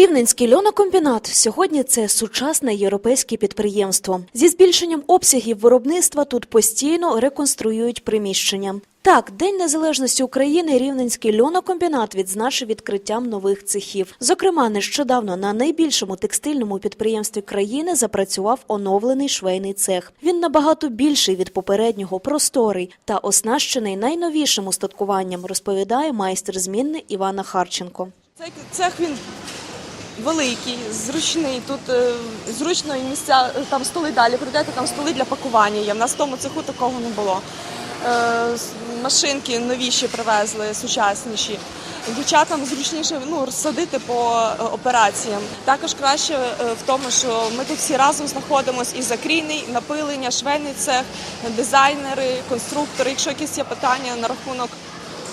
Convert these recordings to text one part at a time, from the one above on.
Рівненський льонокомбінат сьогодні це сучасне європейське підприємство. Зі збільшенням обсягів виробництва тут постійно реконструюють приміщення. Так, День Незалежності України Рівненський льонокомбінат відзначив відкриттям нових цехів. Зокрема, нещодавно на найбільшому текстильному підприємстві країни запрацював оновлений швейний цех. Він набагато більший від попереднього, просторий та оснащений найновішим устаткуванням, розповідає майстер змінни Івана Харченко. Цех він великий, зручний. Тут е, зручно і місця е, там столи далі. Прийдете, там столи для пакування є. В нас в тому цеху такого не було. Е, машинки новіші привезли, сучасніші. Дівчатам зручніше ну, розсадити по е, операціям. Також краще е, в тому, що ми тут всі разом знаходимося і закрійний, напилення, швейний цех, дизайнери, конструктори. Якщо якісь є питання на рахунок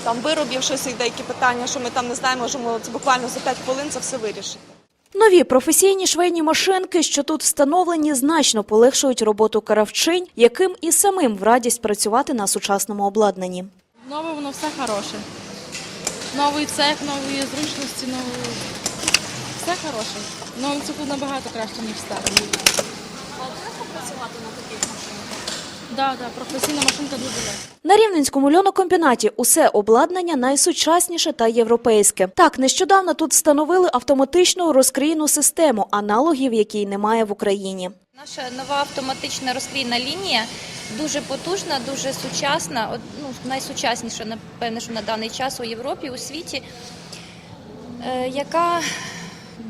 там виробів, щось деякі питання, що ми там не знаємо, можемо це буквально за 5 хвилин це все вирішити. Нові професійні швейні машинки, що тут встановлені, значно полегшують роботу кравчинь, яким і самим в радість працювати на сучасному обладнанні. Нове воно все хороше. Новий цех, нові зручності, нові... все хороше. Новий цеху набагато краще, ніж старий. А легко працювати на таких? Професійна машинка дуже легка. На рівненському льонокомбінаті усе обладнання найсучасніше та європейське. Так, нещодавно тут встановили автоматичну розкрійну систему, аналогів якій немає в Україні. Наша нова автоматична розкрійна лінія дуже потужна, дуже сучасна, от, ну, найсучасніша, напевне, що на даний час у Європі, у світі, е, яка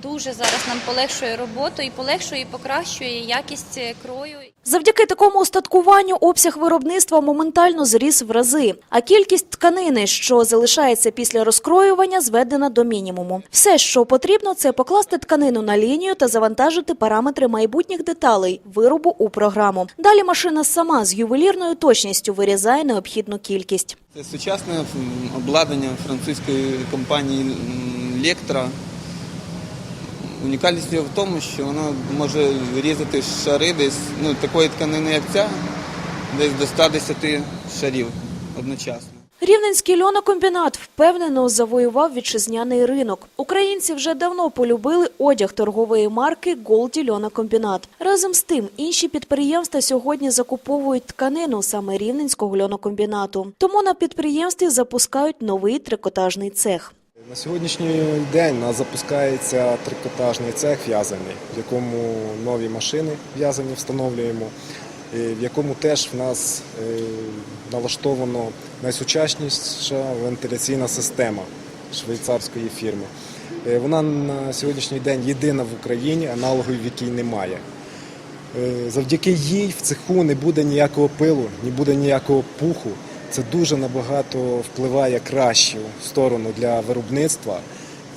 дуже зараз нам полегшує роботу і полегшує і покращує якість е, крою. Завдяки такому устаткуванню обсяг виробництва моментально зріс в рази, а кількість тканини, що залишається після розкроювання, зведена до мінімуму. Все, що потрібно, це покласти тканину на лінію та завантажити параметри майбутніх деталей виробу у програму. Далі машина сама з ювелірною точністю вирізає необхідну кількість. Це сучасне обладнання французької компанії Lectra. Унікальність його в тому, що воно може різати шари десь ну, такої тканини, як ця, десь до 110 шарів одночасно. Рівненський льонокомбінат впевнено завоював вітчизняний ринок. Українці вже давно полюбили одяг торгової марки Голді Льонокомбінат. Разом з тим, інші підприємства сьогодні закуповують тканину саме рівненського льонокомбінату. Тому на підприємстві запускають новий трикотажний цех. На сьогоднішній день у нас запускається трикотажний цех в'язаний, в якому нові машини в'язані встановлюємо, в якому теж в нас е, налаштовано найсучасніша вентиляційна система швейцарської фірми. Е, Вона на сьогоднішній день єдина в Україні, аналогів в якій немає. Е, Завдяки їй в цеху не буде ніякого пилу, не буде ніякого пуху. Це дуже набагато впливає кращу сторону для виробництва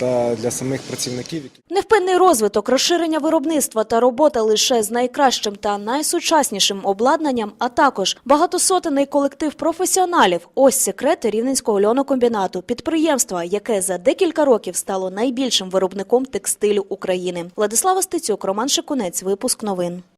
та для самих працівників. Невпинний розвиток, розширення виробництва та робота лише з найкращим та найсучаснішим обладнанням, а також багатосотенний колектив професіоналів. Ось секрети рівненського льонокомбінату, підприємства, яке за декілька років стало найбільшим виробником текстилю України. Владислава Стецюк, Роман Шикунець, випуск новин.